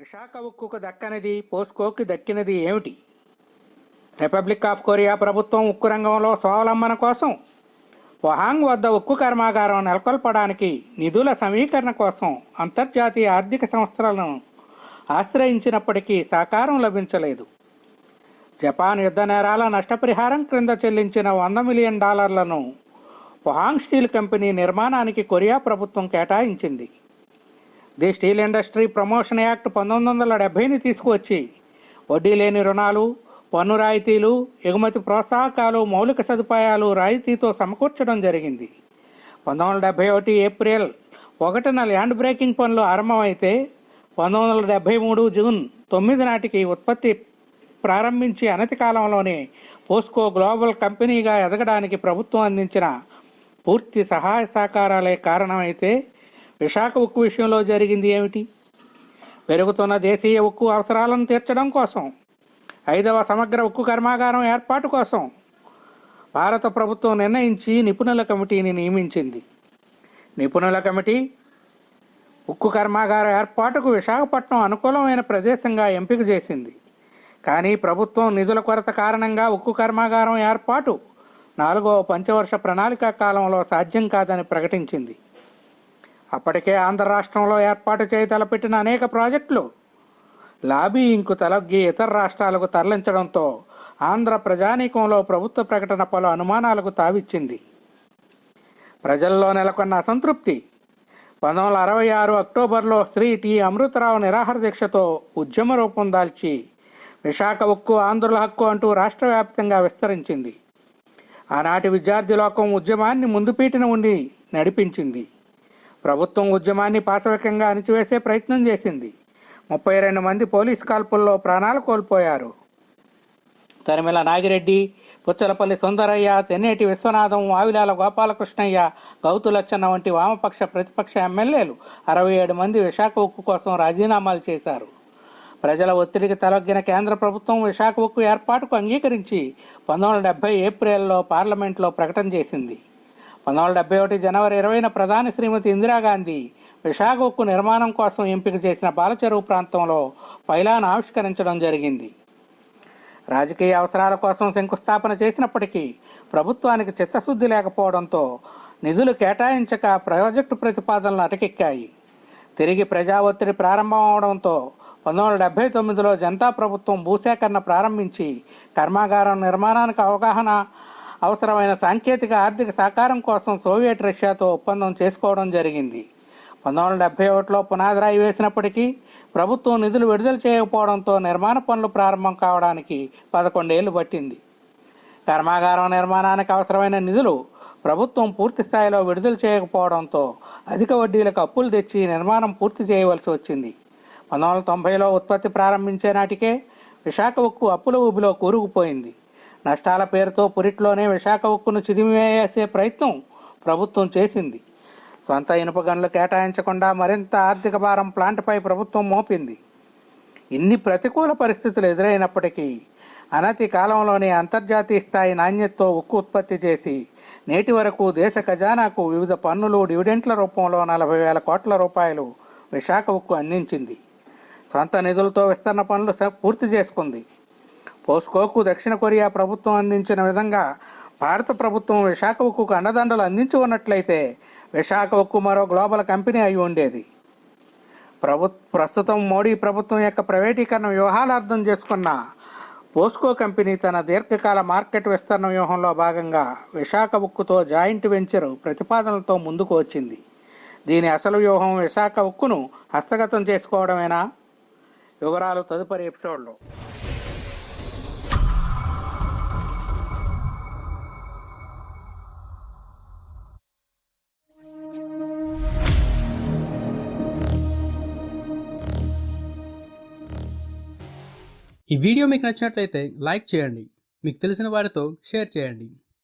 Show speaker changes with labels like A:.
A: విశాఖ ఉక్కుకు దక్కనిది పోస్కోకి దక్కినది ఏమిటి? Republic of Korea ప్రభుత్వం ఉక్కు రంగంలో స్వావలంబన కోసం వహాంగ్ వద్ద ఉక్కు కర్మాగారం నెలకొల్పడానికి నిధుల సమీకరణ కోసం అంతర్జాతీయ ఆర్థిక సంస్థలను ఆశ్రయించినప్పటికీ సహకారం లభించలేదు. జపాన్ యుద్ధ నేరాల నష్టపరిహారం క్రింద చెల్లించిన వంద మిలియన్ డాలర్లను వహాంగ్ స్టీల్ కంపెనీ నిర్మాణానికి కొరియా ప్రభుత్వం కేటాయించింది. The steel industry promotion act పంతొమ్మిది వందల డెబ్బైని తీసుకువచ్చి వడ్డీ లేని రుణాలు పన్ను రాయితీలు ఎగుమతి ప్రోత్సాహకాలు మౌలిక సదుపాయాలు రాయితీతో సమకూర్చడం జరిగింది. పంతొమ్మిది వందల డెబ్బై ఒకటి ఏప్రిల్ ఒకటిన ల్యాండ్ బ్రేకింగ్ పనులు ఆరంభమైతే పంతొమ్మిది వందల డెబ్బై మూడు జూన్ తొమ్మిది నాటికి ఉత్పత్తి ప్రారంభించి అనతి కాలంలోనే పోస్కో గ్లోబల్ కంపెనీగా ఎదగడానికి ప్రభుత్వం అందించిన పూర్తి సహాయ సహకారాలే కారణమైతే విశాఖ ఉక్కు విషయంలో జరిగింది ఏమిటి? పెరుగుతున్న దేశీయ ఉక్కు అవసరాలను తీర్చడం కోసం ఐదవ సమగ్ర ఉక్కు కర్మాగారం ఏర్పాటు కోసం భారత ప్రభుత్వం నిర్ణయించి నిపుణుల కమిటీని నియమించింది. నిపుణుల కమిటీ ఉక్కు కర్మాగార ఏర్పాటుకు విశాఖపట్నం అనుకూలమైన ప్రదేశంగా ఎంపిక చేసింది. కానీ ప్రభుత్వం నిధుల కొరత కారణంగా ఉక్కు కర్మాగారం ఏర్పాటు నాలుగవ పంచవర్ష ప్రణాళిక కాలంలో సాధ్యం కాదని ప్రకటించింది. అప్పటికే ఆంధ్ర రాష్ట్రంలో ఏర్పాటు చేయి తలపెట్టిన అనేక ప్రాజెక్టులు. లాబీయింగ్కు తలొగ్గి ఇతర రాష్ట్రాలకు తరలించడంతో ఆంధ్ర ప్రజానీకంలో ప్రభుత్వ ప్రకటన పలు అనుమానాలకు తావిచ్చింది. ప్రజల్లో నెలకొన్న అసంతృప్తి. పంతొమ్మిది వందల అరవై ఆరు అక్టోబర్లో శ్రీ టి అమృతరావు నిరాహార దీక్షతో ఉద్యమ రూపం దాల్చి విశాఖ ఉక్కు ఆంధ్రుల హక్కు అంటూ రాష్ట్ర వ్యాప్తంగా విస్తరించింది. ఆనాటి విద్యార్థి లోకం ఉద్యమాన్ని ముందుపీటిన ఉండి నడిపించింది. ప్రభుత్వం ఉద్యమాన్ని పాశవికంగా అణిచివేసే ప్రయత్నం చేసింది. ముప్పై రెండు మంది పోలీస్ కాల్పుల్లో ప్రాణాలు కోల్పోయారు. తరిమిల నాగిరెడ్డి పుచ్చలపల్లి సుందరయ్య తెన్నేటి విశ్వనాథం వావిలాల గోపాలకృష్ణయ్య గౌతులచ్చన్న వంటి వామపక్ష ప్రతిపక్ష ఎమ్మెల్యేలు అరవై ఏడు మంది విశాఖ ఉక్కు కోసం రాజీనామాలు చేశారు. ప్రజల ఒత్తిడికి తలొగ్గిన కేంద్ర ప్రభుత్వం విశాఖ ఉక్కు ఏర్పాటుకు అంగీకరించి పంతొమ్మిది వందల డెబ్బై ఏప్రిల్లో పార్లమెంట్లో ప్రకటన చేసింది. పంతొమ్మిది వందల డెబ్బై ఒకటి జనవరి ఇరవైన ప్రధాని శ్రీమతి ఇందిరాగాంధీ విశాఖ ఉక్కు నిర్మాణం కోసం ఎంపిక చేసిన బాలచెరువు ప్రాంతంలో పైలాన్ ఆవిష్కరించడం జరిగింది. రాజకీయ అవసరాల కోసం శంకుస్థాపన చేసినప్పటికీ ప్రభుత్వానికి చిత్తశుద్ధి లేకపోవడంతో నిధులు కేటాయించక ప్రాజెక్టు ప్రతిపాదనలు అటకెక్కాయి. తిరిగి ప్రజా ఒత్తిడి ప్రారంభం అవడంతో పంతొమ్మిది వందల డెబ్బై తొమ్మిదిలో జనతా ప్రభుత్వం భూసేకరణ ప్రారంభించి కర్మాగారం నిర్మాణానికి అవగాహన అవసరమైన సాంకేతిక ఆర్థిక సహకారం కోసం సోవియట్ రష్యాతో ఒప్పందం చేసుకోవడం జరిగింది. పంతొమ్మిది వందల డెబ్బై ఒకటిలో పునాదిరాయి వేసినప్పటికీ ప్రభుత్వం నిధులు విడుదల చేయకపోవడంతో నిర్మాణ పనులు ప్రారంభం కావడానికి పదకొండేళ్ళు పట్టింది. కర్మాగారం నిర్మాణానికి అవసరమైన నిధులు ప్రభుత్వం పూర్తి స్థాయిలో విడుదల చేయకపోవడంతో అధిక వడ్డీలకు అప్పులు తెచ్చి నిర్మాణం పూర్తి చేయవలసి వచ్చింది. పంతొమ్మిది వందల తొంభైలో ఉత్పత్తి ప్రారంభించే నాటికే విశాఖ ఉక్కు అప్పుల ఊబిలో కూరుకుపోయింది. నష్టాల పేరుతో పురిట్లోనే విశాఖ ఉక్కును చిదిమివేసే ప్రయత్నం ప్రభుత్వం చేసింది. సొంత ఇనుప గనులు కేటాయించకుండా మరింత ఆర్థిక భారం ప్లాంట్పై ప్రభుత్వం మోపింది. ఇన్ని ప్రతికూల పరిస్థితులు ఎదురైనప్పటికీ అనతి కాలంలోనే అంతర్జాతీయ స్థాయి నాణ్యతతో ఉక్కు ఉత్పత్తి చేసి నేటి వరకు దేశ ఖజానాకు వివిధ పన్నులు డివిడెంట్ల రూపంలో నలభై వేల కోట్ల రూపాయలు విశాఖ ఉక్కు అందించింది. సొంత నిధులతో విస్తరణ పనులు స- పూర్తి చేసుకుంది. పోస్కోకు దక్షిణ కొరియా ప్రభుత్వం అందించిన విధంగా భారత ప్రభుత్వం విశాఖ ఉక్కుకు అండదండలు అందించి ఉన్నట్లయితే విశాఖ ఉక్కు మరో గ్లోబల్ కంపెనీ అయి ఉండేది. ప్రభు ప్రస్తుతం మోడీ ప్రభుత్వం యొక్క ప్రైవేటీకరణ వ్యూహాలు అర్థం చేసుకున్న పోస్కో కంపెనీ తన దీర్ఘకాల మార్కెట్ విస్తరణ వ్యూహంలో భాగంగా విశాఖ ఉక్కుతో జాయింట్ వెంచర్ ప్రతిపాదనలతో ముందుకు వచ్చింది. దీని అసలు వ్యూహం విశాఖ ఉక్కును హస్తగతం చేసుకోవడమేనా? వివరాలు తదుపరి ఎపిసోడ్లో.
B: ఈ వీడియో మీకు నచ్చినట్లయితే లైక్ చేయండి. మీకు తెలిసిన వారితో షేర్ చేయండి.